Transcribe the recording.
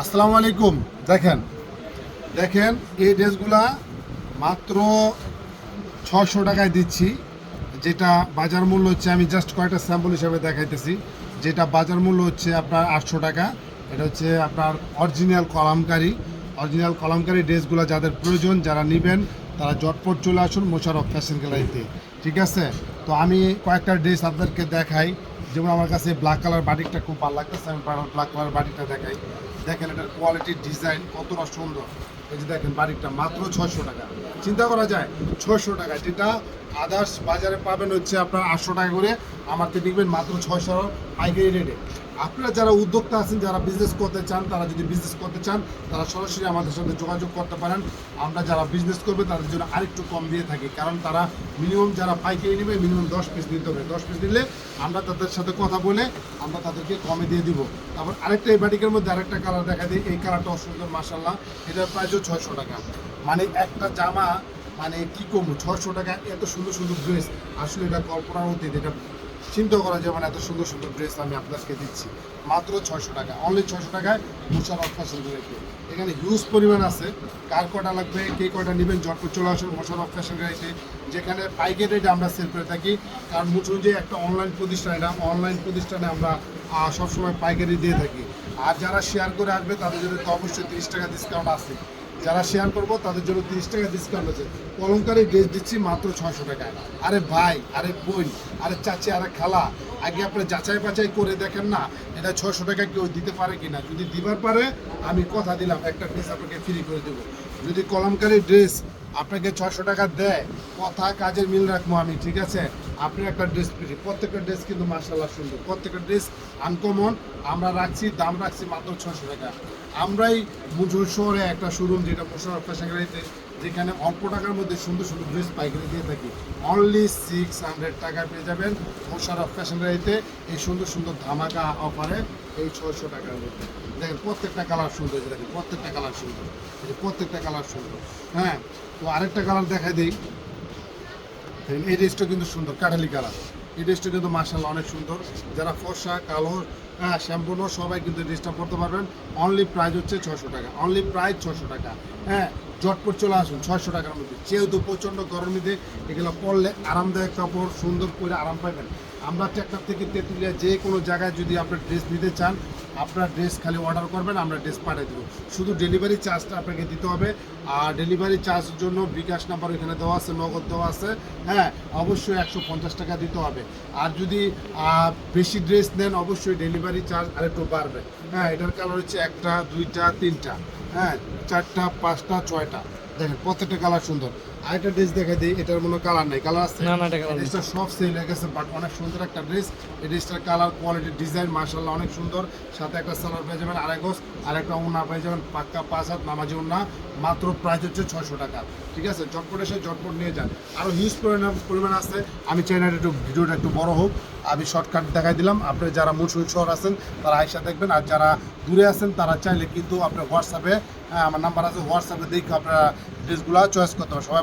আসসালামু আলাইকুম। দেখেন দেখেন, এই ড্রেসগুলা মাত্র ছশো টাকায় দিচ্ছি। যেটা বাজার মূল্য হচ্ছে, আমি জাস্ট কয়েকটা স্যাম্পল হিসাবে দেখাইতেছি। যেটা বাজার মূল্য হচ্ছে আপনার আটশো টাকা। এটা হচ্ছে আপনার অরিজিনাল কলামকারী। অরিজিনাল কলামকারি ড্রেসগুলো যাদের প্রয়োজন, যারা নেবেন, তারা জটপট চলে আসুন মোশারফ ফ্যাশন গ্যালারিতে। ঠিক আছে? তো আমি কয়েকটা ড্রেস আপনাদেরকে দেখাই। যেমন আমার কাছে ব্ল্যাক কালার বাড়িটা খুব ভালো লাগতেছে, আমি ব্ল্যাক কালার বাড়িটা দেখাই। দেখেন এটার কোয়ালিটি ডিজাইন কতটা সুন্দর। এই যে দেখেন বাড়িটা মাত্র ছয়শো টাকা। চিন্তা করা যায়, ছয়শো টাকা। যেটা আদার্স বাজারে পাবেন হচ্ছে আপনার আটশো টাকা করে। আমার থেকে নিবেন মাত্র ছয়শো পাইকারি রেটে আপনারা যারা উদ্যোক্তা আছেন, যারা বিজনেস করতে চান, তারা যদি বিজনেস করতে চান, তারা সরাসরি আমাদের সাথে যোগাযোগ করতে পারেন। আমরা যারা বিজনেস করবে, তাদের জন্য আরেকটু কম দিয়ে থাকি। কারণ তারা মিনিমাম যারা পাইকারি নেবে মিনিমাম দশ পিস নিতে হবে। দশ পিস নিলে আমরা তাদের সাথে কথা বলে আমরা তাদেরকে কমে দিয়ে দিব। তারপর আরেকটা এই বাটিকের মধ্যে আরেকটা কালার দেখা দিই। এই কালারটা অসুন্দর মাসাল্লাহ এটার প্রাইসও ছয়শো টাকা। মানে একটা জামা মানে কি কমু ছশো টাকা, এত সুন্দর সুন্দর ড্রেস আসলে এটা কল্পনার অতীত এটা চিন্তা করা যাবে না, এত সুন্দর সুন্দর ড্রেস আমি আপনাকে দিচ্ছি। মাত্র ছয়শো টাকা। অনলি ছয়শো টাকায় মুশারফ ফ্যাশন গ্যালারিতে এখানে হিউজ পরিমাণ আছে। কার কটা লাগবে, কে কটা নেবেন জটপুর চলে আসুন মোশারফ ফ্যাশন গ্যালারিতে যেখানে পাইকারি রেটে আমরা সেল করে থাকি। কারণ মুঠুন যে একটা অনলাইন প্রতিষ্ঠান, এটা অনলাইন প্রতিষ্ঠানে আমরা সবসময় পাইকারি দিয়ে থাকি। আর যারা শেয়ার করে আসবে, তাদের জন্য তো অবশ্যই তিরিশ টাকা ডিসকাউন্ট আছে। যারা শেয়ার করব, তাদের জন্য তিরিশ টাকা ডিসকাউন্ট আছে। কলমকারি ড্রেস দিচ্ছি মাত্র ছয়শো টাকায় আরে ভাই, আরে বোন, আরে চাচি, আরে খালা, আগে আপনি যাচাই বাছাই করে দেখেন না, এটা ছয়শো টাকা কেউ দিতে পারে কি না যদি দিবার পারে, আমি কথা দিলাম, একটা ড্রেস আপনাকে ফ্রি করে দেবো। যদি কলমকারি ড্রেস আপনাকে ছশো টাকা দেয়। কথা, কাজের মিল রাখব আমি, ঠিক আছে? আপনি একটা ড্রেস পেয়েছি প্রত্যেকটা ড্রেস কিন্তু মার্শাল্লাহ সুন্দর। প্রত্যেকটা ড্রেস আনকমন আমরা রাখছি, দাম রাখছি মাত্র ছশো টাকা। আমরাই মুজুর শহরে একটা শোরুম যেটা মোশারফ ফ্যাশন গ্যালারিতে যেখানে অল্প টাকার মধ্যে সুন্দর সুন্দর ড্রেস পাইকারি দিয়ে থাকি। অনলি সিক্স হান্ড্রেড টাকা পেয়ে যাবেন মোশারফ ফ্যাশন গ্যালারিতে এই সুন্দর সুন্দর ধামাকা অফারে এই ছয়শো টাকার মধ্যে। দেখেন, প্রত্যেকটা কালার সুন্দর দেখেন, প্রত্যেকটা কালার সুন্দর। প্রত্যেকটা কালার সুন্দর। হ্যাঁ তো আরেকটা কালার দেখা দিই। এই ড্রেসটা কিন্তু সুন্দর, কাঠালি কালার। এই ড্রেসটা কিন্তু মার্শাল অনেক সুন্দর। যারা ফর্সা, কালো হ্যাঁ শ্যাম্পুনো সবাই কিন্তু ডিস্টার্ব করতে পারবেন। অনলি প্রাইস হচ্ছে ছশো টাকা। অনলি প্রাইস ছশো টাকা। হ্যাঁ জটপট চলে আসুন, ছয়শো টাকার মধ্যে। যেহেতু প্রচণ্ড গরমিতে এগুলো পরলে আরামদায়ক কাপড়, সুন্দর করে আরাম পাবেন। আমরা ট্র্যাক্টর থেকে তেঁতুলিয়া যে কোনো জায়গায় যদি আপনার ড্রেস নিতে চান, আপনার ড্রেস খালি অর্ডার করবেন, আমরা ড্রেস পাঠিয়ে দেবো। শুধু ডেলিভারি চার্জটা আপনাকে দিতে হবে, আর ডেলিভারি চার্জের জন্য বিকাশ নাম্বার এখানে দেওয়া আছে, নগদ দেওয়া আছে। হ্যাঁ অবশ্যই একশো পঞ্চাশ টাকা দিতে হবে। আর যদি বেশি ড্রেস নেন, অবশ্যই ডেলিভারি চার্জ আরেকটু বাড়বে। হ্যাঁ এটার কালার হচ্ছে একটা, দুইটা, তিনটা। হ্যাঁ চারটা, পাঁচটা, ছয়টা। দেখেন, প্রত্যেকটা কালার সুন্দর। আরেকটা ড্রেস দেখা দিই এটার কোনো কালার নেই। কালার আছে? না, না, এটা নেই। ড্রেসটা সব সেল হয়ে গেছে বাট অনেক সুন্দর একটা ড্রেস এই ড্রেসটার কালার কোয়ালিটি ডিজাইন মার্শাল্লাহ অনেক সুন্দর। সাথে একটা সালোয়ার পেয়ে যাবেন আড়াই গোস আর একটা উন্না পেয়ে যাবেন পাক্কা পাঁচ হাত নামাজি উন্না মাত্র প্রাইস হচ্ছে ছশো টাকা। ঠিক আছে? জটপট এসে জটপট নিয়ে যান। আরও হিউজ পরিমাণ পরিমাণ আছে। আমি চাই না একটু ভিডিওটা একটু বড় হোক। আমি শর্টকাট দেখাই দিলাম। আপনি যারা মুসুল শহর আছেন তারা আয়সা দেখবেন। আর যারা দূরে আছেন তারা চাইলে কিন্তু আপনার হোয়াটসঅ্যাপে হ্যাঁ, আমার নাম্বার আছে হোয়াটসঅ্যাপে দেখে আপনারা ড্রেসগুলো চয়েস করতে হবে সবাই